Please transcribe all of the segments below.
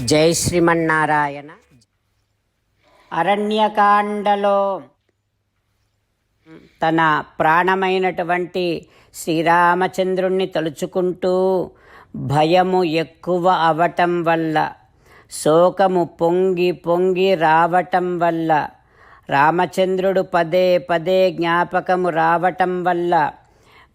జై శ్రీమన్నారాయణ. అరణ్యకాండలో తన ప్రాణమైనటువంటి శ్రీరామచంద్రుణ్ణి తలుచుకుంటూ భయము ఎక్కువ అవటం వల్ల శోకము పొంగి పొంగి రావటం వల్ల రామచంద్రుడు పదే పదే జ్ఞాపకము రావటం వల్ల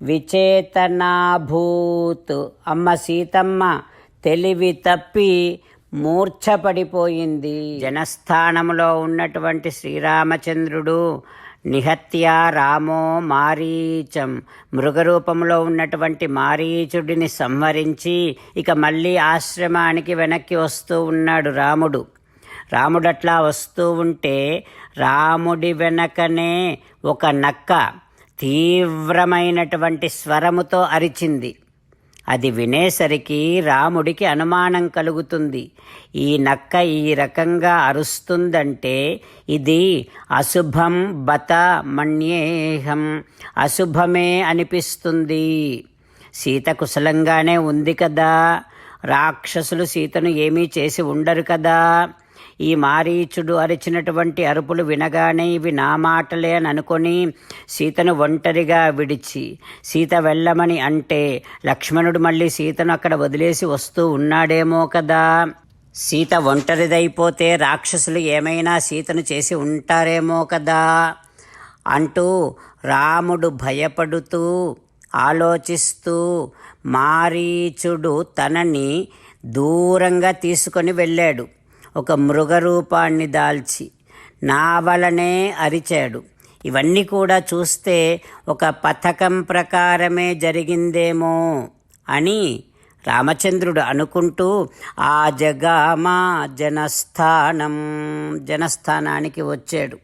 విచేతనాభూత్. అమ్మ సీతమ్మ తెలివి తప్పి మూర్ఛపడిపోయింది. జనస్థానములో ఉన్నటువంటి శ్రీరామచంద్రుడు నిహత్య రామో మారీచం. మృగరూపంలో ఉన్నటువంటి మారీచుడిని సంహరించి ఇక మళ్ళీ ఆశ్రమానికి వెనక్కి వస్తూ ఉన్నాడు రాముడు. రాముడట్లా వస్తూ ఉంటే రాముడి వెనకనే ఒక నక్క తీవ్రమైనటువంటి స్వరముతో అరిచింది. అది వినేసరికి రాముడికి అనుమానం కలుగుతుంది. ఈ నక్క ఈ రకంగా అరుస్తుందంటే ఇది అశుభం బత మణ్యేహం అశుభమే అనిపిస్తుంది. సీత కుశలంగానే ఉంది కదా. రాక్షసులు సీతను ఏమీ చేసి ఉండరు కదా. ఈ మారీచుడు అరిచినటువంటి అరుపులు వినగానే ఇవి నా మాటలే అని అనుకొని సీతను ఒంటరిగా విడిచి సీత వెళ్ళమని అంటే లక్ష్మణుడు మళ్ళీ సీతను అక్కడ వదిలేసి వస్తూ ఉన్నాడేమో కదా. సీత ఒంటరిదైపోతే రాక్షసులు ఏమైనా సీతను చేసి ఉంటారేమో కదా అంటూ రాముడు భయపడుతూ ఆలోచిస్తూ మారీచుడు తనని దూరంగా తీసుకొని వెళ్ళాడు. ఒక మృగరూపాన్ని దాల్చి నా వలనే అరిచాడు. ఇవన్నీ కూడా చూస్తే ఒక పథకం ప్రకారమే జరిగిందేమో అని రామచంద్రుడు అనుకుంటూ ఆ జగామా జనస్థానం జనస్థానానికి వచ్చాడు.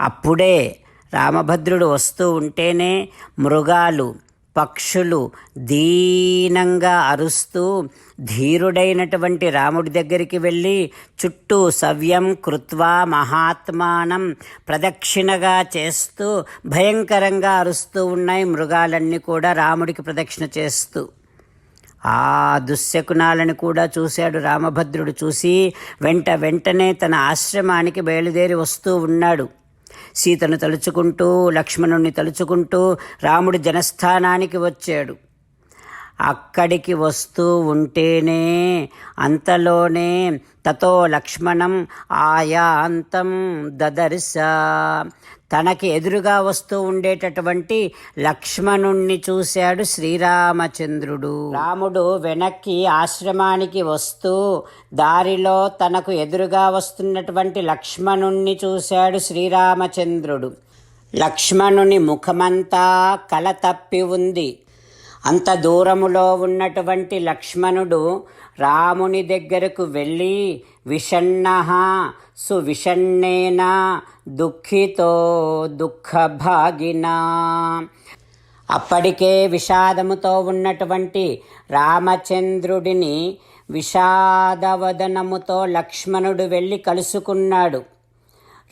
అప్పుడే రామభద్రుడు వస్తూ ఉంటేనే మృగాలు పక్షులు దీనంగా అరుస్తూ ధీరుడైనటువంటి రాముడి దగ్గరికి వెళ్ళి చుట్టూ సవ్యం కృత్వా మహాత్మానం ప్రదక్షిణగా చేస్తూ భయంకరంగా అరుస్తూ ఉన్నాయి మృగాలన్నీ కూడా రాముడికి ప్రదక్షిణ చేస్తూ. ఆ దుశ్శకునాలను కూడా చూశాడు రామభద్రుడు చూసి వెంట వెంటనే తన ఆశ్రమానికి బయలుదేరి వస్తూ ఉన్నాడు. సీతను తలుచుకుంటూ లక్ష్మణుణ్ణి తలుచుకుంటూ రాముడు జనస్థానానికి వచ్చాడు. అక్కడికి వస్తూ ఉంటేనే అంతలోనే తతో లక్ష్మణం ఆయాంతం దదర్శ. తనకి ఎదురుగా వస్తూ ఉండేటటువంటి లక్ష్మణుణ్ణి చూశాడు శ్రీరామచంద్రుడు. రాముడు వెనక్కి ఆశ్రమానికి వస్తూ దారిలో తనకు ఎదురుగా వస్తున్నటువంటి లక్ష్మణుణ్ణి చూశాడు శ్రీరామచంద్రుడు. లక్ష్మణుని ముఖమంతా కల తప్పి ఉంది. అంత దూరములో ఉన్నటువంటి లక్ష్మణుడు రాముని దగ్గరకు వెళ్ళి విషణ్ణ సువిషణ్ణేన దుఃఖితో దుఃఖభాగినా. అప్పటికే విషాదముతో ఉన్నటువంటి రామచంద్రుడిని విషాదవదనముతో లక్ష్మణుడు వెళ్ళి కలుసుకున్నాడు.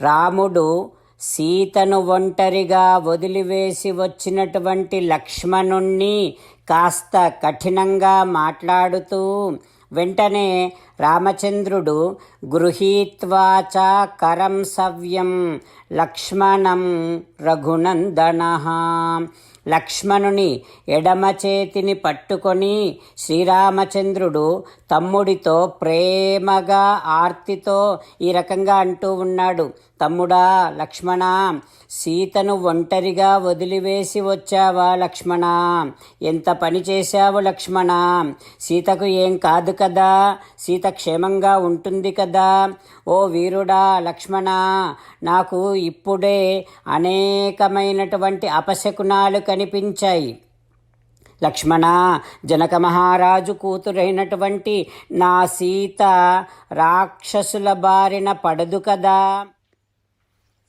రాముడు సీతను ఒంటరిగా వదిలివేసి వచ్చినటువంటి లక్ష్మణుణ్ణి కాస్త కఠినంగా మాట్లాడుతూ వెంటనే రామచంద్రుడు గృహీత్వాచ కరం సవ్యం లక్ష్మణం రఘునందన. లక్ష్మణుని ఎడమ చేతిని పట్టుకొని శ్రీరామచంద్రుడు తమ్ముడితో ప్రేమగా ఆర్తితో ఈ రకంగా అంటూ ఉన్నాడు. తమ్ముడా లక్ష్మణ సీతను ఒంటరిగా వదిలివేసి వచ్చావా లక్ష్మణ? ఎంత పని చేశావు లక్ష్మణ? సీతకు ఏం కాదు కదా? సీత క్షేమంగా ఉంటుంది కదా? ఓ వీరుడా లక్ష్మణ నాకు ఇప్పుడే అనేకమైనటువంటి అపశకునాలు కనిపించాయి. లక్ష్మణ జనక మహారాజు కూతురైనటువంటి నా సీత రాక్షసుల బారిన పడదు కదా?